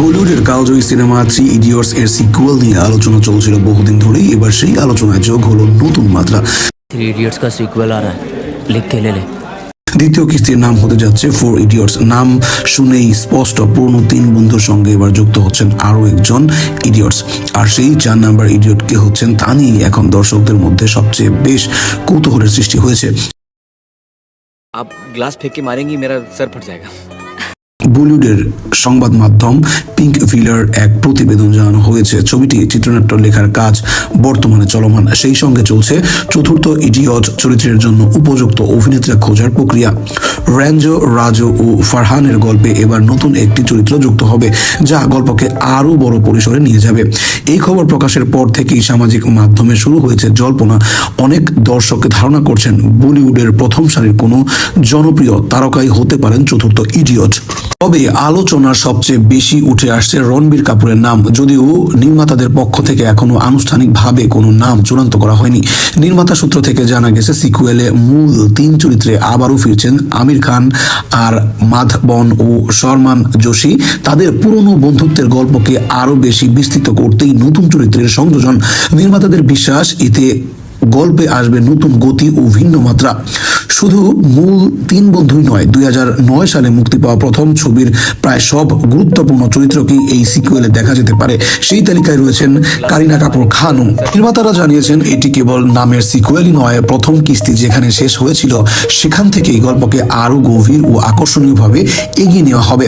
বলিউডের কালজয়ী cinema Three Idiots এর সিকুয়াল নিয়ে আলোচনা চলছিল বহুদিন ধরেই এবার সেই আলোচনায় যোগ হলো নতুন মাত্রা थ्री इडियट्स का सीक्वल आ रहा है लिख के ले ले দ্বিতীয় কিস্তির নাম হতে যাচ্ছে ফোর ইডিয়টস নাম শুনেই স্পষ্ট পুরনো তিন বন্ধুর সঙ্গে এবার যুক্ত হচ্ছেন আরও একজন ইডিয়টস আর সেই চার নাম্বার ইডিয়ট কে হচ্ছেন তা নিয়ে এখন দর্শকদের মধ্যে সবচেয়ে বেশ কৌতূহলের সৃষ্টি হয়েছে आप ग्लास फेंक के मारेंगी मेरा सर फट जाएगा বলিউডের সংবাদ মাধ্যম পিঙ্ক ভিলার এক প্রতিবেদন জানানো হয়েছে। ছবিটি চিত্রনাট্য লেখার কাজ বর্তমানে চলমান। সেই সঙ্গে চলছে চতুর্থ ইডিয়ট চরিত্রের জন্য উপযুক্ত অভিনেত্রী খোঁজার প্রক্রিয়া। র্যাঞ্জো রাজো ও ফারহানের গল্পে এবার নতুন একটি চরিত্র যুক্ত হবে, যা গল্পকে আরও বড় পরিসরে নিয়ে যাবে। এই খবর প্রকাশের পর থেকেই সামাজিক মাধ্যমে শুরু হয়েছে জল্পনা। অনেক দর্শক ধারণা করছেন, বলিউডের প্রথম সারির কোনো জনপ্রিয় তারকাই হতে পারেন চতুর্থ ইডিয়ট। তবে আলোচনার সবচেয়ে বেশি উঠে আসছে রণবীর কাপুরের নাম। যদিও নির্মাতাদের পক্ষ থেকে এখনও আনুষ্ঠানিকভাবে কোনো নাম চূড়ান্ত করা হয়নি। নির্মাতা সূত্র থেকে জানা গেছে, সিকুয়েলে মূল তিন চরিত্রে আবারও ফিরছেন আমির খান আর মাধবন ও শর্মান যোশী। তাদের পুরনো বন্ধুত্বের গল্পকে আরও বেশি বিস্তৃত করতেই নতুন চরিত্রের সংযোজন। নির্মাতাদের বিশ্বাস, এতে গল্পে আসবে নতুন গতি ও ভিন্ন মাত্রা। শুধু মূল তিন বন্ধুই নয়, দুই সালে মুক্তি পাওয়া প্রথম ছবির প্রায় সব গুরুত্বপূর্ণ চরিত্রকেই এই সিকুয়েলে দেখা যেতে পারে? সেই তালিকায় রয়েছেন কারিনা কাপুর খানও নির্মাতারা জানিয়েছেন, এটি কেবল নামের সিকুয়েলই নয়, প্রথম কিস্তি যেখানে শেষ হয়েছিল, সেখান থেকেই গল্পকে আরও গভীর ও আকর্ষণীয়ভাবে এগিয়ে নেওয়া হবে।